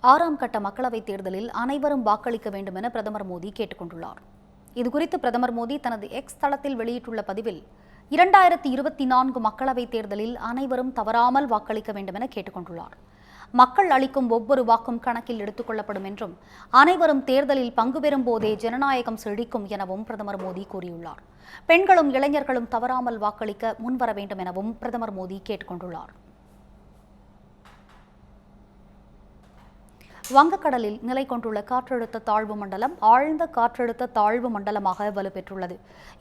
ஆறாம் கட்ட மக்களவைத் தேர்தலில் அனைவரும் வாக்களிக்க வேண்டும் என பிரதமர் மோடி கேட்டுக்கொண்டுள்ளார். இதுகுறித்து பிரதமர் மோடி தனது எக்ஸ் தளத்தில் வெளியிட்டுள்ள பதிவில் இரண்டாயிரத்தி இருபத்தி நான்கு மக்களவைத் தேர்தலில் அனைவரும் தவறாமல் வாக்களிக்க வேண்டும் என கேட்டுக்கொண்டுள்ளார். மக்கள் அளிக்கும் ஒவ்வொரு வாக்கும் கணக்கில் எடுத்துக் கொள்ளப்படும் என்றும் அனைவரும் தேர்தலில் பங்கு பெறும் போதே ஜனநாயகம் செழிக்கும் எனவும் பிரதமர் மோடி கூறியுள்ளார். பெண்களும் இளைஞர்களும் தவறாமல் வாக்களிக்க முன்வர வேண்டும் எனவும் பிரதமர் மோடி கேட்டுக்கொண்டுள்ளார். வங்கக்கடலில் நிலை கொண்டுள்ள காற்றழுத்த தாழ்வு மண்டலம் ஆழ்ந்த காற்றழுத்த தாழ்வு மண்டலமாக வலுப்பெற்றுள்ளது.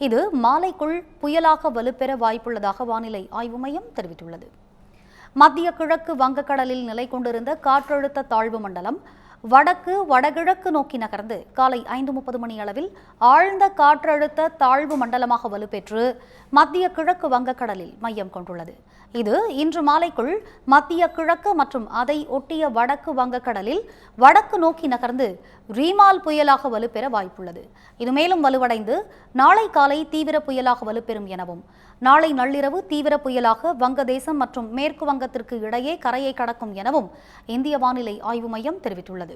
இது மாலைக்குள் புயலாக வலுப்பெற வாய்ப்புள்ளதாக வானிலை ஆய்வு மையம் தெரிவித்துள்ளது. மத்திய கிழக்கு வங்கக்கடலில் நிலை கொண்டிருந்த காற்றழுத்த தாழ்வு மண்டலம் வடக்கு வடகிழக்கு நோக்கி நகர்ந்து காலை ஐந்து முப்பது மணி அளவில் ஆழ்ந்த காற்றழுத்த தாழ்வு மண்டலமாக வலுப்பெற்று மத்திய கிழக்கு வங்கக்கடலில் மையம் கொண்டுள்ளது. இது இன்று மாலைக்குள் மத்திய கிழக்கு மற்றும் அதை ஒட்டிய வடக்கு வங்கக்கடலில் வடக்கு நோக்கி நகர்ந்து ரீமால் புயலாக வலுப்பெற வாய்ப்புள்ளது. இது மேலும் வலுவடைந்து நாளை காலை தீவிர புயலாக வலுப்பெறும் எனவும் நாளை நள்ளிரவு தீவிர புயலாக வங்கதேசம் மற்றும் மேற்கு வங்கத்திற்கு இடையே கரையை கடக்கும் எனவும் இந்திய வானிலை ஆய்வு மையம் தெரிவித்துள்ளது.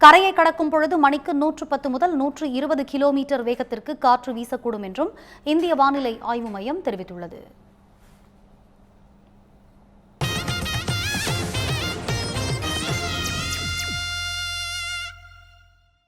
கரையை கடக்கும் பொழுது மணிக்கு நூற்று பத்து முதல் நூற்று இருபது கிலோமீட்டர் வேகத்திற்கு காற்று வீசக்கூடும் என்றும் இந்திய வானிலை ஆய்வு மையம் தெரிவித்துள்ளது.